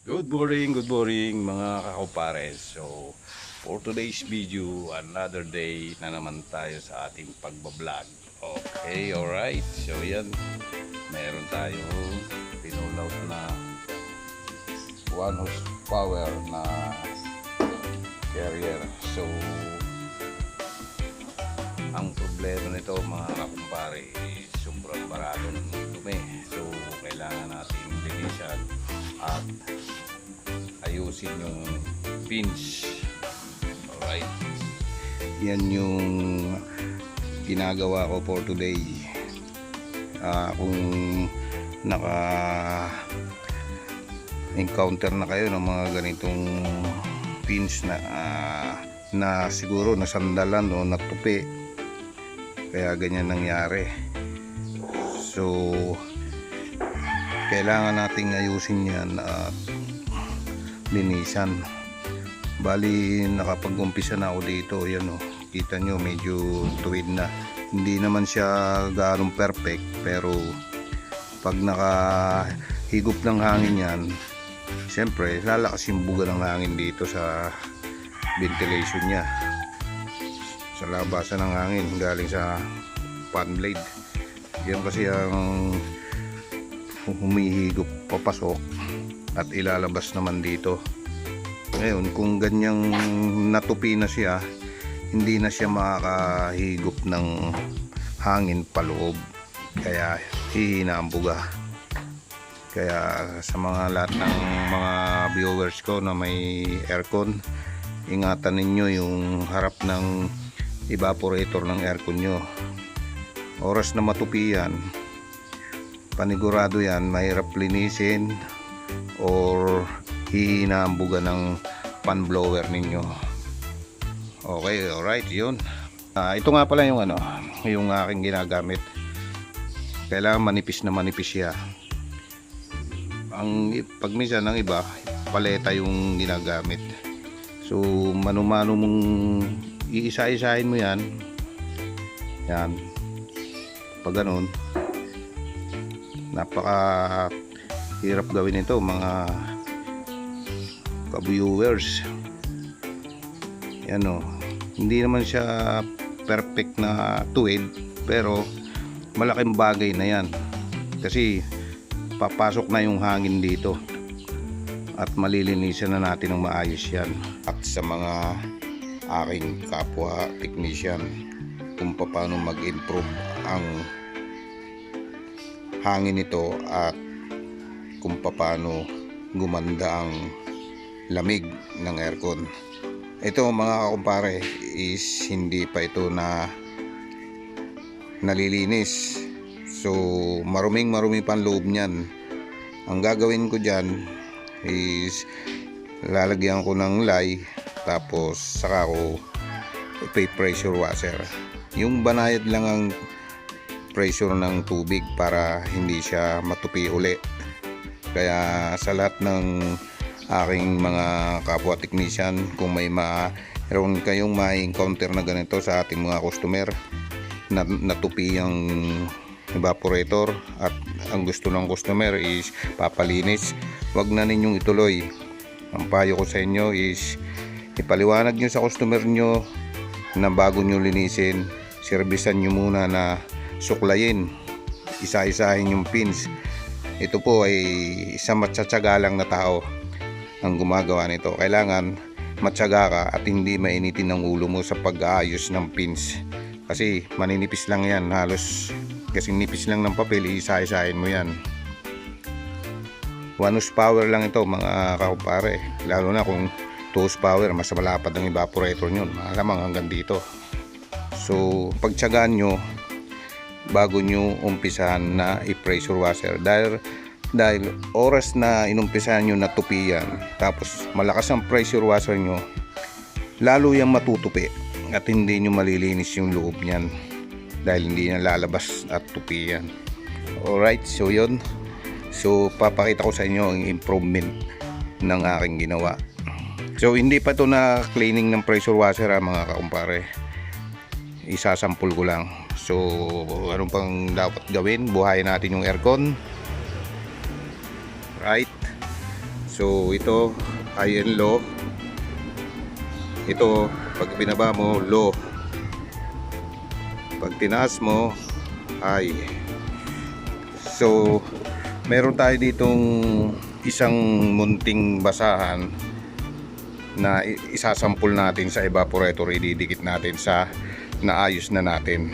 Good morning, good morning mga kakupares. So, for today's video, another day na naman tayo sa ating pagbablog. Okay, alright. So, yan. Meron tayong pinulout na 1 horsepower na carrier. So, ang problema nito mga kakumpare is sobrang barato ng dumi. So, kailangan natin linisan at ayusin yung pins. Alright. Yan yung ginagawa ko for today. Ah, kung naka encounter na kayo ng mga ganitong pins na ah, na siguro nasandalan o natupi kaya ganyan nangyari. So kailangan nating ayusin yan at linisan. Bali nakapag-umpisa na ako dito yan o kita nyo medyo tuwid na. Hindi naman siya ganong perfect pero pag nakahigop ng hangin yan siyempre lalakas yung buga ng hangin dito sa ventilation niya sa labasan ng hangin galing sa fan blade. Yan kasi ang humihigop papasok at ilalabas naman dito. Ngayon kung ganyang natupi na siya hindi na siya makakahigop ng hangin paloob kaya hihina ang buga. Kaya sa mga lahat ng mga viewers ko na may aircon ingatan ninyo yung harap ng evaporator ng aircon nyo. Oras na matupi yan panigurado yan mahirap linisin or hihina ang buga ng fan blower ninyo. Okay alright yun. Ah, ito nga pala yung ano yung aking ginagamit. Kailangan manipis na manipis siya. Ang pag minsan ng iba paleta yung ginagamit. So mano-mano mong iisa-isahin mo yan. Yan. Pag ganun napaka hirap gawin ito mga ka-viewers. Yan o hindi naman siya perfect na tuwid pero malaking bagay na yan. Kasi papasok na yung hangin dito at malilinisan na natin ng maayos yan. At sa mga aking kapwa technician kung paano mag-improve ang hangin nito at kung paano gumanda ang lamig ng aircon. Ito mga kakumpare is hindi pa ito na nalilinis. So maruming marumi pa ang loob niyan. Ang gagawin ko dyan is lalagyan ko ng lye tapos saka ko ipa pressure washer. Yung banayad lang ang pressure ng tubig para hindi siya matupi uli. Kaya sa lahat ng aking mga kapwa technician kung may mayroon kayong ma-encounter na ganito sa ating mga customer na natupi ang evaporator at ang gusto ng customer is papalinis. Wag na ninyong ituloy. Ang payo ko sa inyo is ipaliwanag nyo sa customer nyo na bago nyo linisin servisan nyo muna na suklayin. Isa-isahin yung pins. Ito po ay isang matsatsaga lang na tao ang gumagawa nito. Kailangan matyaga ka at hindi mainitin ng ulo mo sa pag-aayos ng pins. Kasi maninipis lang yan halos kasi nipis lang ng papel isa-isahin mo yan. One power lang ito mga kaupare lalo na kung 2 power mas malapad ang evaporator nyo. Malamang hanggang dito. So pagtsagaan nyo bago nyo umpisahan na i-pressure washer. Dahil dahil oras na inumpisahan nyo na tupian tapos malakas ang pressure washer nyo lalo yung matutupi at hindi nyo malilinis yung loob niyan dahil hindi na lalabas at tupi yan. Alright so yun. So papakita ko sa inyo ang improvement ng aking ginawa so hindi pa to na cleaning ng pressure washer ha, mga kakumpare isasampul ko lang so anong pang dapat gawin buhayin natin yung aircon right so So ito high and low. Ito pag binaba mo low. Pag tinaas mo high. So meron tayo ditong isang munting basahan na i- isasampul natin sa evaporator ididikit natin sa naayos na natin.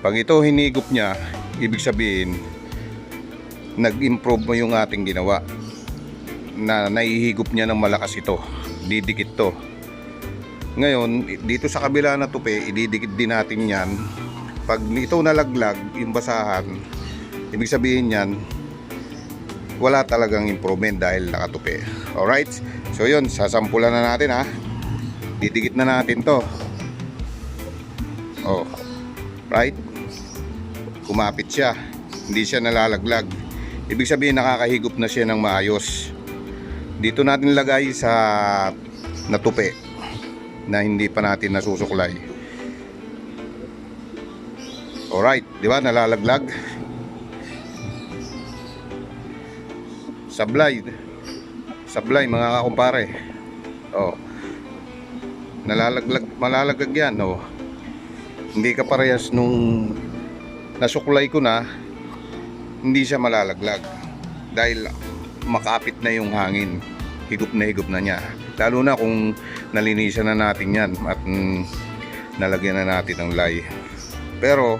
Pag ito hinigop niya, ibig sabihin nag-improve mo yung ating ginawa. Na naihigop niya ng malakas ito. Didikit to. Ngayon dito sa kabila na tupi ididikit din natin yan. Pag ito nalaglag yung basahan ibig sabihin yan wala talagang improvement dahil nakatupi. Alright? So yun sasampulan na natin ha? Didikit na natin to. Oh. Right? Kumapit siya. Hindi siya nalalaglag. Ibig sabihin nakakahigop na siya ng maayos. Dito natin lagay sa natupi na hindi pa natin nasusuklay. Alright di ba? Nalalaglag sablay. Sablay mga kakumpare. Oh. Nalalaglag malalaglag yan oh. Hindi ka parehas nung nasuklay ko na hindi siya malalaglag. Dahil makapit na yung hangin. Higop na higop na niya. Lalo na kung nalinisan na natin yan at mm, nalagyan na natin ng lye. Pero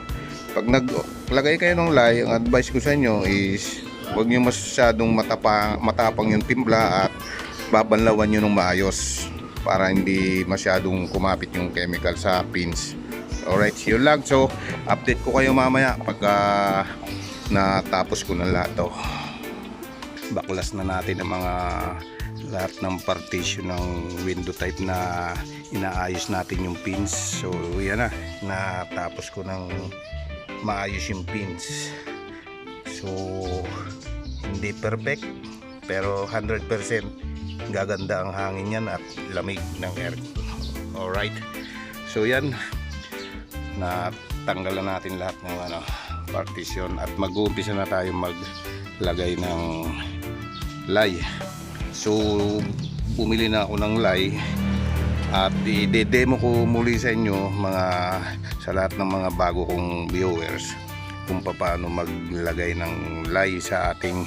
pag naglagay kayo ng lye ang advice ko sa inyo is huwag nyo masyadong matapa, matapang yung timpla at babanlawan nyo ng maayos para hindi masyadong kumapit yung chemical sa pins. Alright yun lang. So update ko kayo mamaya pagka natapos ko na lahat to. Baklas na natin ang mga lahat ng partition ng window type na inaayos natin yung pins. So yan na. Natapos ko ng maayos yung pins so hindi perfect pero 100% gaganda ang hangin yan at lamig ng air. Alright. So yan. Natanggalan natin lahat ng ano partition at mag-uumpisa na tayo maglagay ng lye so bumili na ako ng lye at i-demo ko muli sa inyo mga sa lahat ng mga bago kong viewers kung paano maglagay ng lye sa ating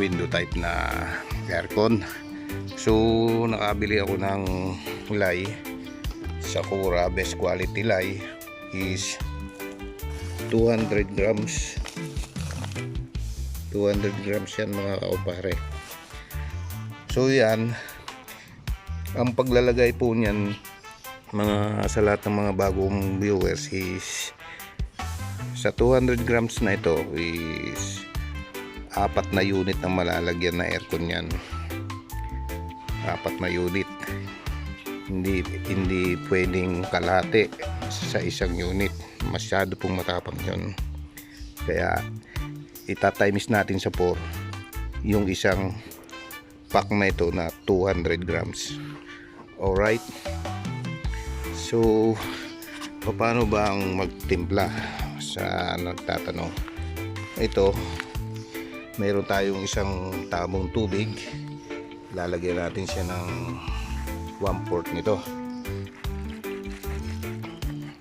window type na aircon. So nakabili ako ng lye Sakura best quality lye is 200 grams. 200 grams yan mga kaupare. So yan. Ang paglalagay po niyan mga sa lahat ng mga bagong viewers is sa 200 grams na ito is apat na unit ang malalagyan na aircon yan apat na unit. Hindi hindi pwedeng kalahati sa isang unit. Masyado pong matapang yun. Kaya itatimes natin sa 4 yung isang pack na ito na 200 grams. Alright? So paano ba ang magtimpla sa nagtatanong. Ito meron tayong isang tabong tubig. Lalagyan natin siya ng 1 fourth nito.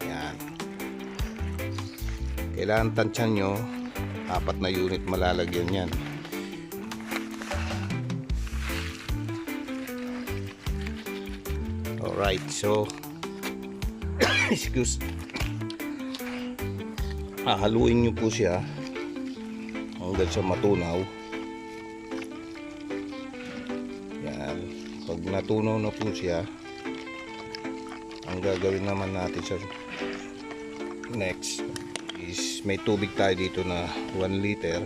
Yan. Kailangan tansyan nyo apat na unit malalagyan yan. Alright so excuse hahaluin nyo po siya. Hanggang sa matunaw. Yan. Pag natunaw na po siya ang gagawin naman natin sa next is may tubig tayo dito na 1 liter.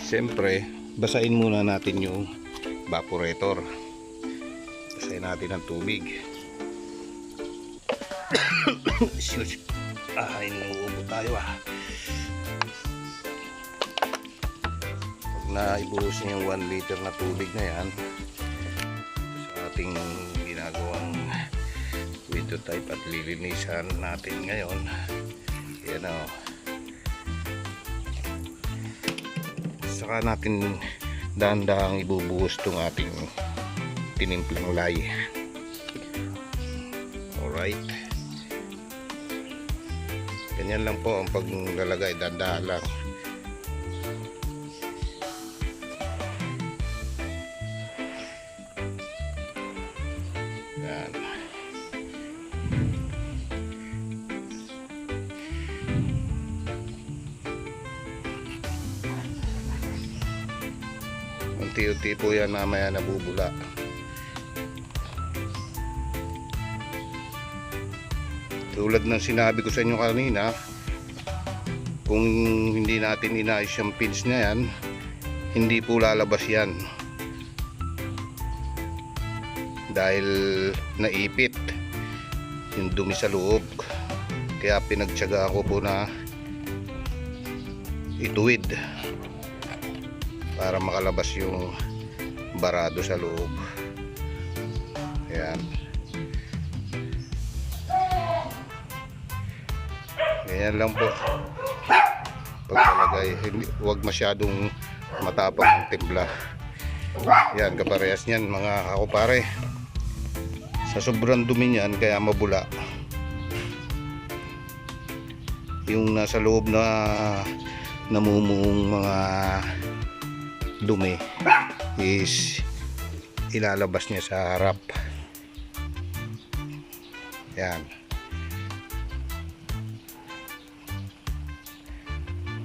Siyempre basahin muna natin yung evaporator basahin natin ng tubig. Excuse ah inuubo tayo ah. Pag naibuhos yung 1 liter na tubig na yan sa ating ginagawang window type at lilinisan natin ngayon yan o saka natin dahan-dahang ibubuhos tong ating tinimplang lay alright ganyan lang po ang paglalagay dahan-dahan lang yan. Unti-unti po yan mamaya nabubula tulad ng sinabi ko sa inyo kanina kung hindi natin inayos yung pins na yan hindi po lalabas yan. Dahil naipit yung dumi sa loob. Kaya pinagtyaga ko po na ituwid para makalabas yung barado sa loob. Ayan ganyan lang po. Pagkalagay hindi, huwag masyadong matapang ang timpla yan kaparehas niyan mga kakupare sa sobrang dumi niyan kaya mabula. Yung nasa loob na namumuong mga dumi is ilalabas niya sa harap. Yan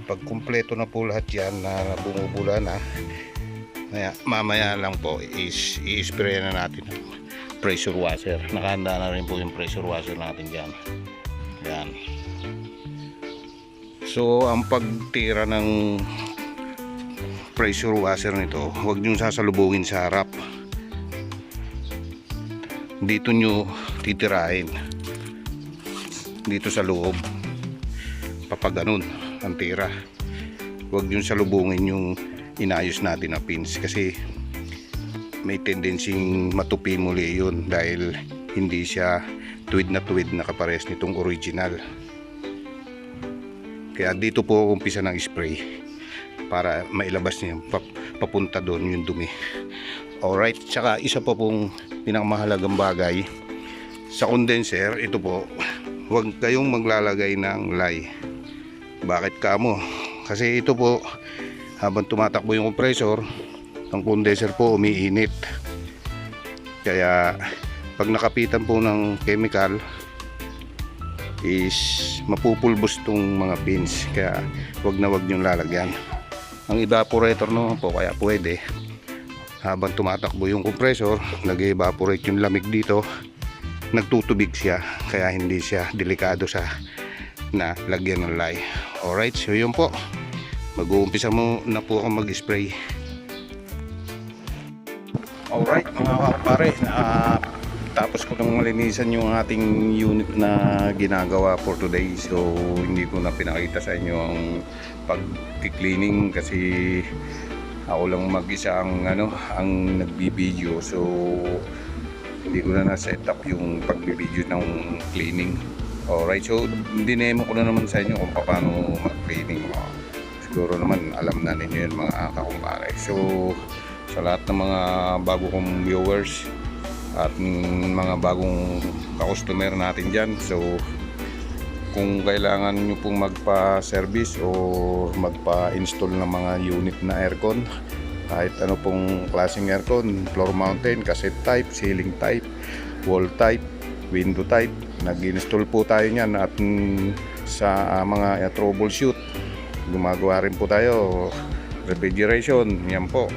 pag kumpleto na po lahat yan na bumubula na. Maya, mamaya lang po is i-spray na natin pressure washer. Nakahanda na rin po yung pressure washer natin dyan. Yan. So ang pagtira ng pressure washer nito huwag nyo sasalubungin sa harap. Dito nyo titirahin. Dito sa loob. Papaganon ang tira. Huwag nyo salubungin yung inayos natin na pins kasi may tendency matupi muli yun dahil hindi siya tuwid na tuwid na kapares nitong original. Kaya dito po umpisa ng spray para mailabas niya pap- papunta doon yung dumi. Alright tsaka isa pa pong pinakamahalagang bagay. Sa condenser ito po huwag kayong maglalagay ng lye bakit kamo kasi ito po habang tumatakbo yung compressor ang condenser po umiinit. Kaya pag nakapitan po ng chemical is mapupulbos tong mga pins kaya wag na wag nyong lalagyan. Ang evaporator naman po kaya pwede. Habang tumatakbo yung compressor nag-evaporate yung lamig dito nagtutubig siya. Kaya hindi siya delikado sa na lagyan ng lye alright so yun po. Mag-uumpisa mo na po ako mag-spray. Alright mga kapare na tapos ko nang malinisan yung ating unit na ginagawa for today. So hindi ko na pinakita sa inyo ang pag-cleaning kasi ako lang mag-isa ang ano ang nagbibideo so hindi ko na na-set up yung pagbibideo ng cleaning alright so dinemo ko na naman sa inyo kung paano mag-cleaning siguro naman alam na ninyo yun mga kakumpare. So sa lahat ng mga bago kong viewers at mga bagong customer natin dyan so kung kailangan nyo pong magpa-service o magpa-install ng mga unit na aircon kahit ano pong klaseng aircon floor mountain, cassette type, ceiling type wall type, window type nag-install po tayo nyan at mm, sa uh, mga uh, troubleshoot. Gumagawa rin po tayo refrigeration yan po.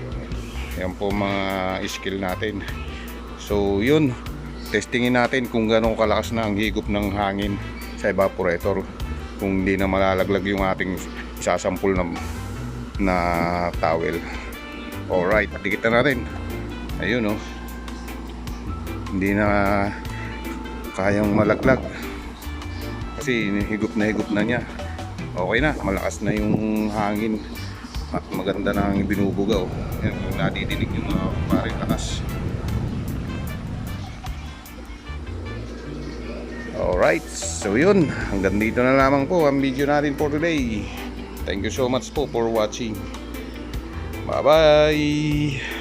Yan po mga skill natin. So yun. Testingin natin kung gano'ng kalakas na ang higop ng hangin sa evaporator. Kung hindi na malalaglag yung ating isasampul na, na towel. Alright dikit na natin. Ayun oh. Hindi na kayang malaglag. Kasi higop na higop na niya. Okay na malakas na yung hangin. At maganda na ang binubugaw yan kung nadidinig yung mga paring lakas. Alright so yun hanggang dito na lamang po ang video natin for today. Thank you so much po for watching. Bye-bye!